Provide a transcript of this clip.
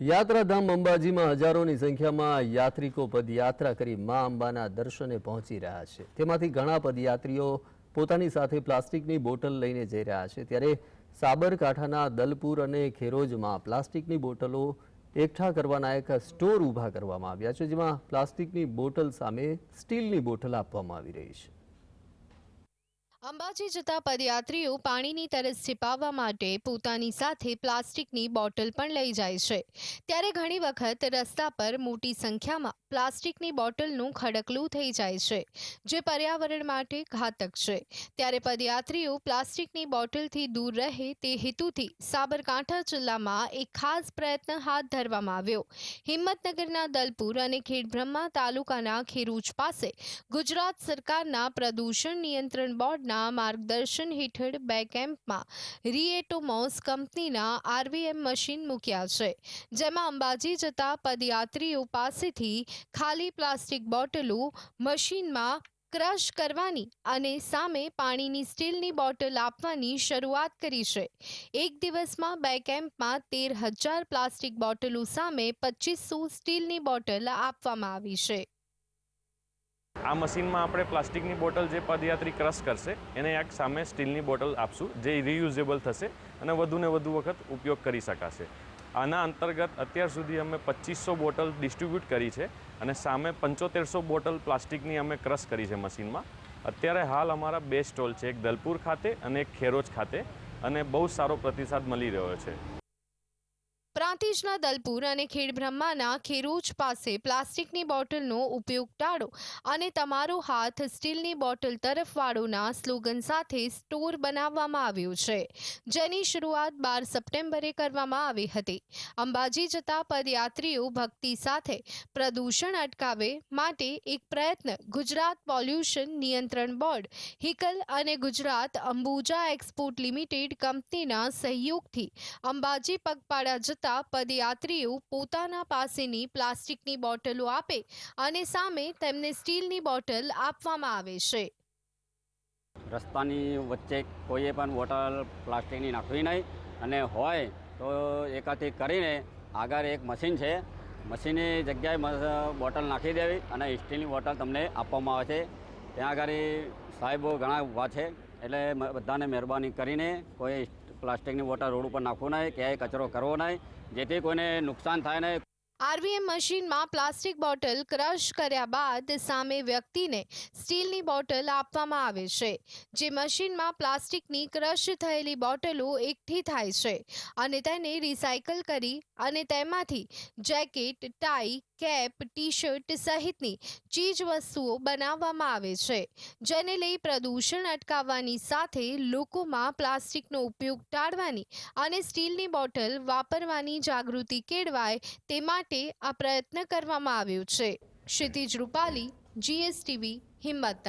યાત્રાધામ અંબાજીમાં હજારોની સંખ્યામાં યાત્રિકો પદયાત્રા કરી મા અંબાના દર્શને પહોંચી રહ્યા છે. તેમાંથી ઘણા પદયાત્રીઓ પોતાની સાથે પ્લાસ્ટિકની બોટલ લઈને જઈ રહ્યા છે. ત્યારે સાબરકાંઠાના દલપુર અને ખેરોજમાં પ્લાસ્ટિકની બોટલો એકઠા કરવાના એક સ્ટોર ઊભા કરવામાં આવ્યા છે, જેમાં પ્લાસ્ટિકની બોટલ સામે સ્ટીલની બોટલ આપવામાં આવી રહી છે. અંબાજી જતા પદયાત્રીઓ પાણીની તરસ છીપાવવા માટે પોતાની સાથે પ્લાસ્ટિકની બોટલ પણ લઈ જાય છે. ત્યારે ઘણી વખત રસ્તા પર મોટી સંખ્યામાં પ્લાસ્ટિકની બોટલનું ખડકલું થઈ જાય છે, જે પર્યાવરણ માટે ઘાતક છે. ત્યારે પદયાત્રીઓ પ્લાસ્ટિકની બોટલથી દૂર રહે તે હેતુથી સાબરકાંઠા જિલ્લામાં એક ખાસ પ્રયત્ન હાથ ધરવામાં આવ્યો. હિંમતનગરના દલપુર અને ખેડબ્રહ્મા તાલુકાના ખેરૂજ પાસે ગુજરાત સરકારના પ્રદૂષણ નિયંત્રણ બોર્ડના માર્ગદર્શન હેઠળ બે કેમ્પમાં રીએટોમોસ કંપનીના આરવીએમ મશીન મૂક્યા છે. જેમાં અંબાજી જતા પદયાત્રીઓ પાસેથી ખાલી પ્લાસ્ટિક બોટલો મશીનમાં ક્રશ કરવાની અને સામે પાણીની સ્ટીલની બોટલ આપવાની શરૂઆત કરી છે. એક દિવસમાં બે કેમ્પમાં તેર હજાર પ્લાસ્ટિક બોટલો સામે પચીસો સ્ટીલની બોટલ આપવામાં આવી છે. આ મશીનમાં આપણે પ્લાસ્ટિકની બોટલ જે પદયાત્રી ક્રશ કરશે, એને એક સામે સ્ટીલની બોટલ આપશું, જે રિયુઝેબલ થશે અને વધુને વધુ વખત ઉપયોગ કરી શકાશે. આના અંતર્ગત અત્યાર સુધી અમે પચીસો બોટલ ડિસ્ટ્રીબ્યુટ કરી છે અને સામે પંચોતેરસો બોટલ પ્લાસ્ટિકની અમે ક્રશ કરી છે મશીનમાં. અત્યારે હાલ અમારા બે સ્ટોલ છે, એક દલપુર ખાતે અને એક ખેરોજ ખાતે અને બહુ સારો પ્રતિસાદ મળી રહ્યો છે. પ્રાંતિજના દલપુર અને ખેડબ્રહ્માના ખેરૂચ પાસે પ્લાસ્ટિકની બોટલનો ઉપયોગ ટાળો અને તમારો હાથ સ્ટીલની બોટલ તરફ વાળોના સ્લોગન સાથે સ્ટોર બનાવવામાં આવ્યો છે. જેની શરૂઆત બાર સપ્ટેમ્બરે કરવામાં આવી હતી. અંબાજી જતા પદયાત્રીઓ ભક્તિ સાથે પ્રદૂષણ અટકાવે માટે એક પ્રયત્ન ગુજરાત પોલ્યુશન નિયંત્રણ બોર્ડ, હિકલ અને ગુજરાત અંબુજા એક્સપોર્ટ લિમિટેડ કંપનીના સહયોગથી અંબાજી પગપાળા જતા પદયાત્રીઓ પોતાના પાસેની પ્લાસ્ટિકની બોટલો આપે અને સામે તેમને સ્ટીલની બોટલ આપવામાં આવે છે. રસ્તાની વચ્ચે કોઈએ પણ બોટલ પ્લાસ્ટિકની નાખવી નહીં અને હોય તો એકાથી કરીને આગળ એક મશીન છે. મશીનની જગ્યાએ બોટલ નાખી દેવી અને સ્ટીલની બોટલ તમને આપવામાં આવે છે. ત્યાં આગળ સાહેબો ઘણા ઊભા છે એટલે બધાને મહેરબાની કરીને કોઈ પ્લાસ્ટિકની બોટલ રોડ ઉપર નાખવું નહીં, ક્યાંય કચરો કરવો નહીં. જેથી કોઈને નુકસાન થાય નહીં આરવીએમ મશીનમાં પ્લાસ્ટિક બોટલ ક્રશ કર્યા બાદ સામે વ્યક્તિને સ્ટીલની બોટલ આપવામાં આવે છે, જે મશીનમાં પ્લાસ્ટિકની ક્રશ થયેલી બોટલો એકઠી થાય છે અને તેને રિસાયકલ કરી અને તેમાંથી jacket, tie, cap T shirt સહિતની ચીજ વસ્તુઓ બનાવવામાં આવે છે, જેને લઈ પ્રદૂષણ અટકાવવાની સાથે લોકોમાં પ્લાસ્ટિકનો ઉપયોગ ટાળવાની અને સ્ટીલની બોટલ વાપરવાની જાગૃતિ કેળવાય તે માટે આ પ્રયત્ન કરવામાં આવ્યો છે. ક્ષિતિજ રૂપાલી જીએસટીવી હિંમત